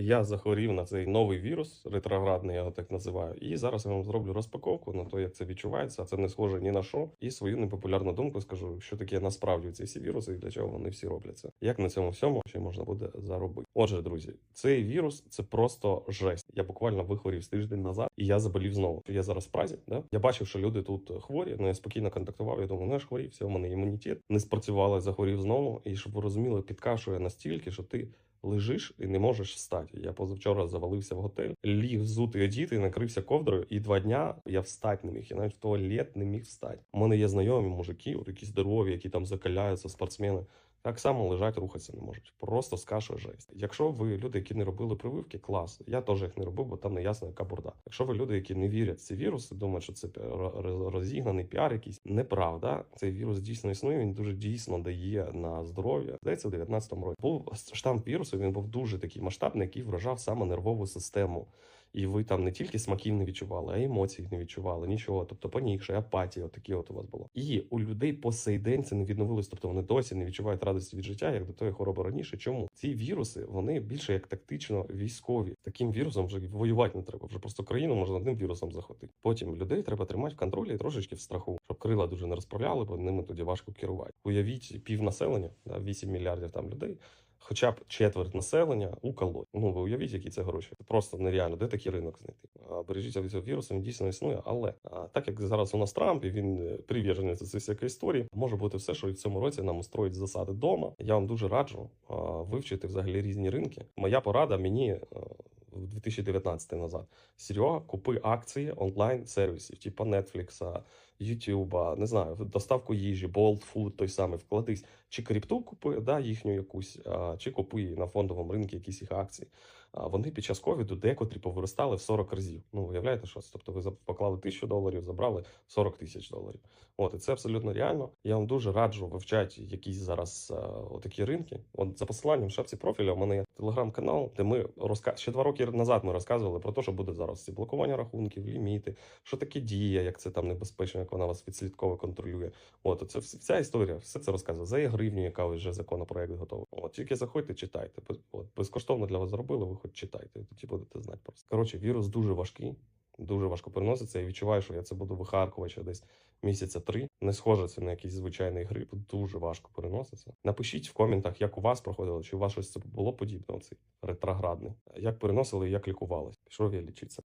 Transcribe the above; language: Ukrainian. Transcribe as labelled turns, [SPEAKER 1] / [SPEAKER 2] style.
[SPEAKER 1] Я захворів на цей новий вірус, ретроградний, я його так називаю. І зараз я вам зроблю розпаковку на те, як це відчувається. а Це не схоже ні на що. І свою непопулярну думку скажу, що таке насправді ці всі віруси і для чого вони всі робляться. Як на цьому всьому ще можна буде заробити? Отже, друзі, цей вірус це просто жесть. Я буквально вихворів з тиждень назад, і я заболів знову. Я зараз в Празі. Да? Я бачив, що люди тут хворі. Ну я спокійно контактував. Я думаю, ну я ж хворів, все, у мене імунітет не спрацювало, захворів знову. І щоб ви розуміли, підкашує настільки, що ти. Лежиш і не можеш встати. Я позавчора завалився в готель, ліг взутий одіти, накрився ковдрою, і два дня я встати не міг. Я навіть в туалет не міг встати. У мене є знайомі мужики, от які здорові, які там закаляються, спортсмени. Так само лежать, рухатися не можуть. Просто скашує жесть. Якщо ви люди, які не робили прививки, клас. Я теж їх не робив, бо там не ясно, яка бурда. Якщо ви люди, які не вірять в ці віруси, думають, що це ро- ро- розігнаний піар, якийсь неправда. Цей вірус дійсно існує. Він дуже дійсно дає на здоров'я. Здається, в 19-му році був штам вірусу. Він був дуже такий масштабний, який вражав саме нервову систему. І ви там не тільки смаків не відчували, а й емоцій не відчували, нічого. Тобто понігше, апатія, отакі от у вас було. І у людей по сей день це не відновилось. Тобто вони досі не відчувають радості від життя, як до тої хвороби раніше. Чому ці віруси вони більше як тактично військові? Таким вірусом вже воювати не треба. Вже просто країну можна одним вірусом захватити. Потім людей треба тримати в контролі і трошечки в страху, щоб крила дуже не розправляли, бо ними тоді важко керувати. Уявіть пів населення, да, 8 мільярдів там людей. Хоча б четверть населення уколоть. Ну ви уявіть, які це гроші. Це просто нереально. Де такий ринок знайти? Бережіться від цього вірусу, він дійсно існує. Але так як зараз у нас Трамп і він е, привержений цієї всякої історії, може бути все, що і в цьому році нам устроїть засади вдома. Я вам дуже раджу вивчити взагалі різні ринки. Моя порада мені. е, В 2019 назад Серега, купи акції онлайн сервісів, типу Netflix, YouTube, не знаю, доставку їжі, Food, той самий, вкладись. Чи крипту купи, да, їхню якусь, а, чи купи на фондовому ринку якісь їх акції. А вони під час ковіду декотрі повиростали в 40 разів. Ну, уявляєте, що це? Тобто ви поклали тисячу доларів, забрали 40 тисяч доларів. От, і це абсолютно реально. Я вам дуже раджу вивчати якісь зараз а, отакі ринки. От за посиланням в шапці профіля у мене є телеграм-канал, де ми розка... ще два роки назад ми розказували про те, що буде зараз ці блокування рахунків, ліміти, що таке дія, як це там небезпечно, як вона вас відслідково контролює. От це вся історія, все це розказує. За гривню, яка вже законопроект готовий. От тільки заходьте, читайте. От безкоштовно для вас зробили. Ви хоч читайте, тоді будете знати просто. Коротше, вірус дуже важкий. Дуже важко переноситься. Я відчуваю, що я це буду вихаркувати ще десь місяця три. Не схоже це на якийсь звичайний грип. Дуже важко переноситься. Напишіть в коментах, як у вас проходило, чи у вас щось це було подібне, оцей ретроградний. Як переносили, як лікувались. Пішов я лічитися.